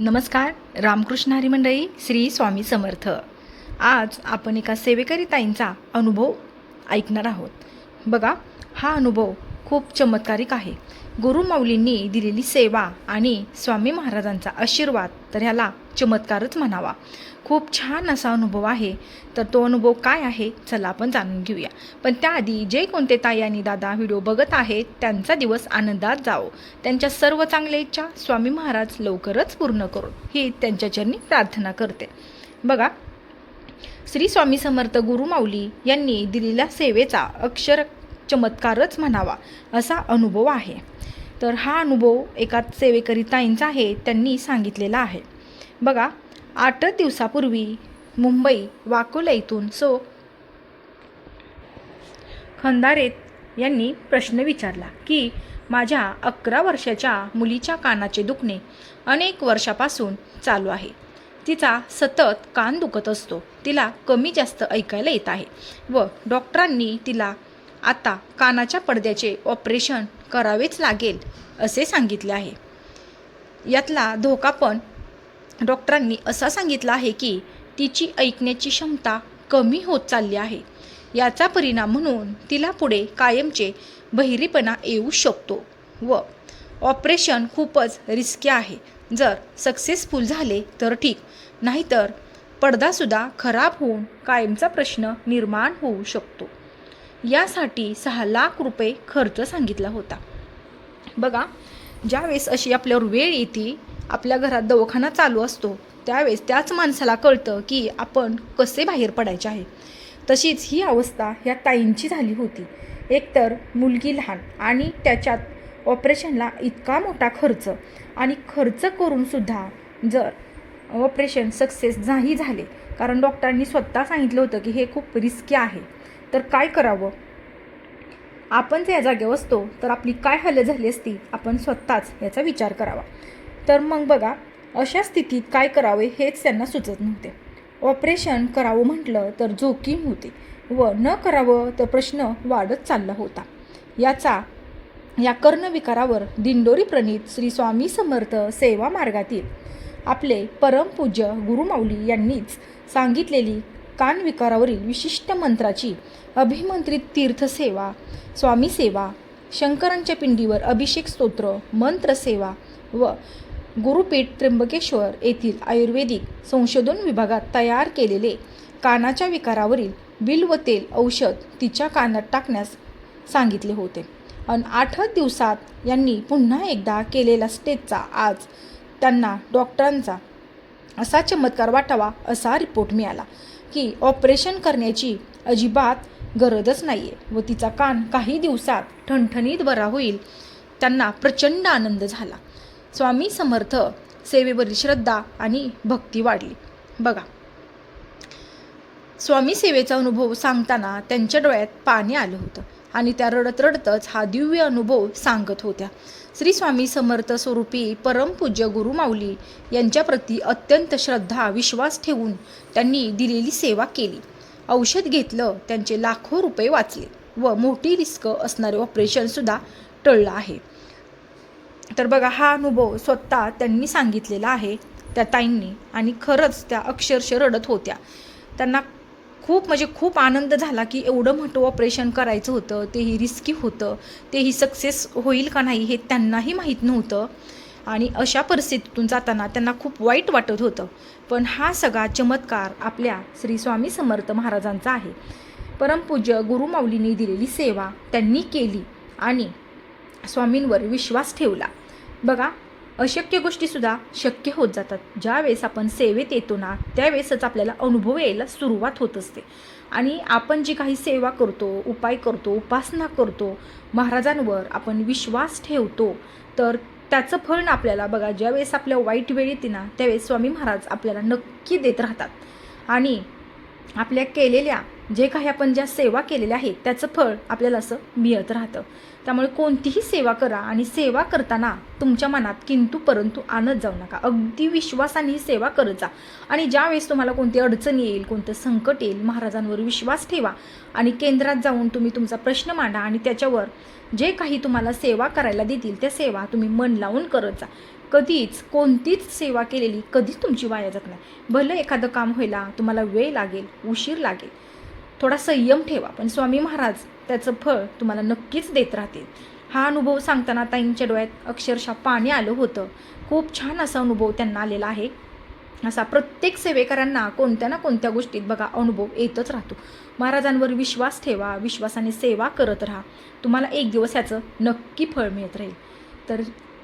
नमस्कार रामकृष्ण हरी मंडळी श्री स्वामी समर्थ. आज आपण एका सेवेकरी ताईंचा अनुभव ऐकणार आहोत. बघा हा अनुभव खूप चमत्कारिक आहे. गुरुमाऊलींनी दिलेली सेवा आणि स्वामी महाराजांचा आशीर्वाद तर ह्याला चमत्कारच म्हणावा. खूप छान असा अनुभव आहे. तर तो अनुभव काय आहे? चला आपण जाणून घेऊया. पण त्याआधी जे कोणते ताई आणि दादा व्हिडिओ बघत आहेत त्यांचा दिवस आनंदात जावो. त्यांच्या सर्व चांगल्या इच्छा स्वामी महाराज लवकरच पूर्ण करून ही त्यांच्या चरणी प्रार्थना करते. बघा श्री स्वामी समर्थ गुरु माऊली यांनी दिलेल्या सेवेचा अक्षर चमत्कारच म्हणावा असा अनुभव आहे. तर हा अनुभव एका सेवेकरिताईंचा आहे त्यांनी सांगितलेला आहे. बघा आठ दिवसापूर्वी मुंबई वाकोला इथून सो. खंदारेत यांनी प्रश्न विचारला की माझ्या अकरा वर्षाच्या मुलीच्या कानाचे दुखणे अनेक वर्षापासून चालू आहे. तिचा सतत कान दुखत असतो. तिला कमी जास्त ऐकायला येत आहे व डॉक्टरांनी तिला आता कानाच्या पडद्याचे ऑपरेशन करावेच लागेल असे सांगितले आहे. यातला धोका पण डॉक्टरांनी असा सांगितला आहे की तिची ऐकण्याची क्षमता कमी होत चालली आहे. याचा परिणाम म्हणून तिला पुढे कायमचे बहिरीपणा येऊ शकतो व ऑपरेशन खूपच रिस्की आहे. जर सक्सेसफुल झाले तर ठीक नाहीतर पडदासुद्धा खराब होऊन कायमचा प्रश्न निर्माण होऊ शकतो. यासाठी सहा लाख रुपये खर्च सांगितला होता. बघा ज्यावेळेस अशी आपल्यावर वेळ येते आपल्या घरात दवाखाना चालू असतो त्यावेळेस त्याच माणसाला कळतं की आपण कसे बाहेर पडायचे आहे. तशीच ही अवस्था ह्या ताईंची झाली होती. एकतर मुलगी लहान आणि त्याच्यात ऑपरेशनला इतका मोठा खर्च आणि खर्च करूनसुद्धा जर ऑपरेशन सक्सेस नाही झाले कारण डॉक्टरांनी स्वतः सांगितलं होतं की हे खूप रिस्की आहे. तर काय करावं? आपण जर या जागेवर असतो तर आपली काय हल झाली असती आपण स्वतःच याचा विचार करावा. तर मग बघा अशा स्थितीत काय करावे हेच त्यांना सुचत नव्हते. ऑपरेशन करावं म्हटलं तर जोखीम होते व न करावं तर प्रश्न वाढत चालला होता. याचा या कर्णविकारावर दिंडोरी प्रणित श्री स्वामी समर्थ सेवा मार्गातील आपले परमपूज्य गुरुमाऊली यांनीच सांगितलेली कानविकारावरील विशिष्ट मंत्राची अभिमंत्रित तीर्थसेवा स्वामी सेवा शंकरांच्या पिंडीवर अभिषेक स्तोत्र मंत्रसेवा व गुरुपीठ त्र्यंबकेश्वर येथील आयुर्वेदिक संशोधन विभागात तयार केलेले कानाच्या विकारावरील बिल व तेल औषध तिच्या कानात टाकण्यास सांगितले होते. आणि आठच दिवसात यांनी पुन्हा एकदा केलेला स्टेजचा आज त्यांना डॉक्टरांचा असा चमत्कार वाटावा असा रिपोर्ट मिळाला की ऑपरेशन करण्याची अजिबात गरजच नाही आहे व तिचा कान काही दिवसात ठणठणीत बरा होईल त्यांना प्रचंड आनंद झाला. स्वामी समर्थ सेवेवरील श्रद्धा आणि भक्ती वाढली. बघा. स्वामी सेवेचा अनुभव सांगताना त्यांच्या डोळ्यात पाणी आलं होतं आणि त्या रडत रडतच हा दिव्य अनुभव सांगत होत्या. श्री स्वामी समर्थ स्वरूपी परमपूज्य गुरुमाऊली यांच्याप्रती अत्यंत श्रद्धा विश्वास ठेवून त्यांनी दिलेली सेवा केली. औषध घेतलं त्यांचे लाखो रुपये वाचले व मोठी रिस्क असणारे ऑपरेशनसुद्धा टळलं आहे. तर बघा हा अनुभव स्वतः त्यांनी सांगितलेला आहे त्या ताईंनी. आणि खरंच त्या अक्षरशः रडत होत्या. त्यांना खूप म्हणजे खूप आनंद झाला की एवढं मोठं ऑपरेशन करायचं होतं तेही रिस्की होतं तेही सक्सेस होईल का नाही हे त्यांनाही माहीत नव्हतं. आणि अशा परिस्थितीतून जाताना त्यांना खूप वाईट वाटत होतं. पण हा सगळा चमत्कार आपल्या श्री स्वामी समर्थ महाराजांचा आहे. परमपूज्य गुरुमाऊलींनी दिलेली सेवा त्यांनी केली आणि स्वामींवर विश्वास ठेवला. बघा अशक्य गोष्टीसुद्धा शक्य होत जातात. ज्यावेळेस आपण सेवेत येतो ना त्यावेळेसच आपल्याला अनुभव यायला सुरुवात होत असते. आणि आपण जी काही सेवा करतो उपाय करतो उपासना करतो महाराजांवर आपण विश्वास ठेवतो तर त्याचं फळ ना आपल्याला बघा ज्यावेळेस आपल्या वाईट वेळ येते ना त्यावेळेस स्वामी महाराज आपल्याला नक्की देत राहतात. आणि आपल्या केलेल्या जे काही आपण ज्या सेवा केलेल्या आहेत त्याचं फळ आपल्याला असं मिळत राहतं. त्यामुळे कोणतीही सेवा करा आणि सेवा करताना तुमच्या मनात किंतु परंतु आणत जाऊ नका. अगदी विश्वासाने ही सेवा करत जा. आणि ज्यावेळेस तुम्हाला कोणती अडचण येईल कोणतं संकट येईल महाराजांवर विश्वास ठेवा आणि केंद्रात जाऊन तुम्ही तुमचा प्रश्न मांडा आणि त्याच्यावर जे काही तुम्हाला सेवा करायला देतील त्या सेवा तुम्ही मन लावून करत जा. कधीच कोणतीच सेवा केलेली कधीच तुमची वाया जात नाही. भलं एखादं काम व्हायला तुम्हाला वेळ लागेल उशीर लागेल. थोडा संयम ठेवा पण स्वामी महाराज त्याचं फळ तुम्हाला नक्कीच देत राहतील. हा अनुभव सांगताना ताईंच्या डोळ्यात अक्षरशः पाणी आलं होतं. खूप छान असा अनुभव त्यांना आलेला आहे. असा प्रत्येक सेवेकरांना कोणत्या ना कोणत्या गोष्टीत बघा अनुभव येतच राहतो. महाराजांवर विश्वास ठेवा विश्वासाने सेवा करत राहा. तुम्हाला एक दिवस ह्याचं नक्की फळ मिळत राहील. तर